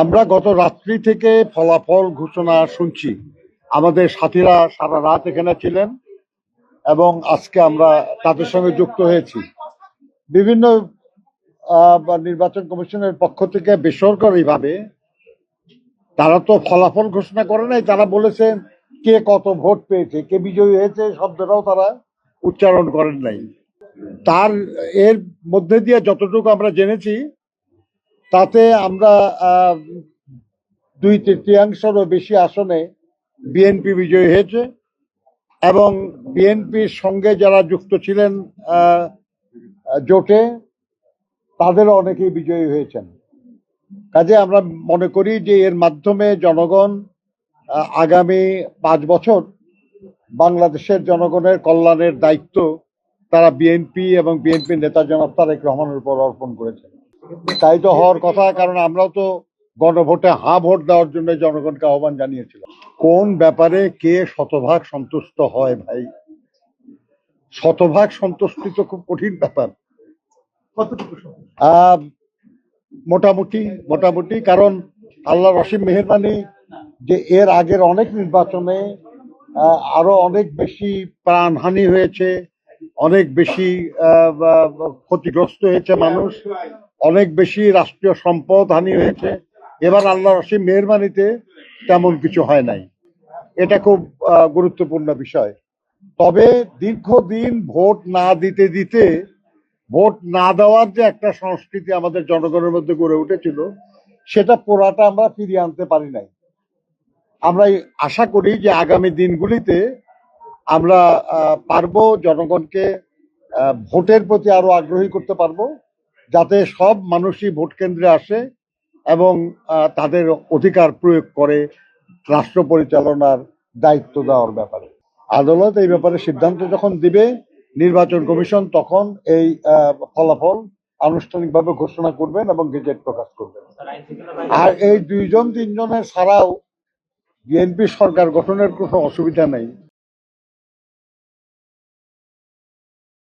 আমরা গত রাত্রি থেকে ফলাফল ঘোষণা শুনছি। আমাদের সাথীরা সারা রাত এখানে ছিলেন এবং আজকে আমরা তাদের সঙ্গে যুক্ত হয়েছি। বিভিন্ন নির্বাচন কমিশনের পক্ষ থেকে বেসরকারিভাবে তারা তো ফলাফল ঘোষণা করে নাই, তারা বলেছেন কে কত ভোট পেয়েছে, কে বিজয়ী হয়েছে শব্দটাও তারা উচ্চারণ করেন নাই। তার, এর মধ্যে দিয়ে যতটুকু আমরা জেনেছি তাতে আমরা দুই তৃতীয়াংশেরও বেশি আসনে বিএনপি বিজয়ী হয়েছে এবং বিএনপির সঙ্গে যারা যুক্ত ছিলেন জোটে, তাদেরও অনেকেই বিজয়ী হয়েছেন। কাজে আমরা মনে করি যে এর মাধ্যমে জনগণ আগামী পাঁচ বছর বাংলাদেশের জনগণের কল্যাণের দায়িত্ব তারা বিএনপি এবং বিএনপি নেতা জনাব তারেক রহমানের উপর অর্পণ করেছেন। তাই তো হওয়ার কথা কারণ আমরাও তো গণভোটে হা ভোট দেওয়ার জন্য জনগণকে আহ্বান জানিয়েছিলাম। কোন ব্যাপারে কে শতভাগ সন্তুষ্ট হয় ভাই? শতভাগ সন্তুষ্টি তো খুব কঠিন ব্যাপার। মোটামুটি মোটামুটি কারণ আল্লাহ রসিম মেহরবানি যে এর আগের অনেক নির্বাচনে আরও অনেক বেশি প্রাণহানি হয়েছে অনেক বেশি ক্ষতিগ্রস্ত হয়েছে মানুষ। অনেক বেশি রাষ্ট্রীয় সম্পদ হানি হয়েছে। এবার আল্লাহ রসিম মেহরবানিতে তেমন কিছু হয় নাই। এটা খুব গুরুত্বপূর্ণ বিষয়। তবে দীর্ঘদিন ভোট না দিতে দিতে, ভোট না দেওয়ার যে একটা সংস্কৃতি আমাদের জনগণের মধ্যে গড়ে উঠেছিল, সেটা পোড়াটা আমরা ফিরিয়ে আনতে পারি নাই। আমরা আশা করি যে আগামী দিনগুলিতে আমরা পারব জনগণকে ভোটের প্রতি আরও আগ্রহী করতে পারব। যাতে সব মানুষই ভোট কেন্দ্রে আসে এবং তাদের অধিকার প্রয়োগ করে রাষ্ট্র পরিচালনার দায়িত্ব দেওয়ার ব্যাপারে। আদালত এই ব্যাপারে সিদ্ধান্ত যখন দিবে, নির্বাচন কমিশন তখন এই ফলাফল আনুষ্ঠানিকভাবে ঘোষণা করবেন এবং গেজেট প্রকাশ করবেন। আর এই দুইজন, তিনজনের ছাড়াও বিএনপি সরকার গঠনের কোনো অসুবিধা নেই।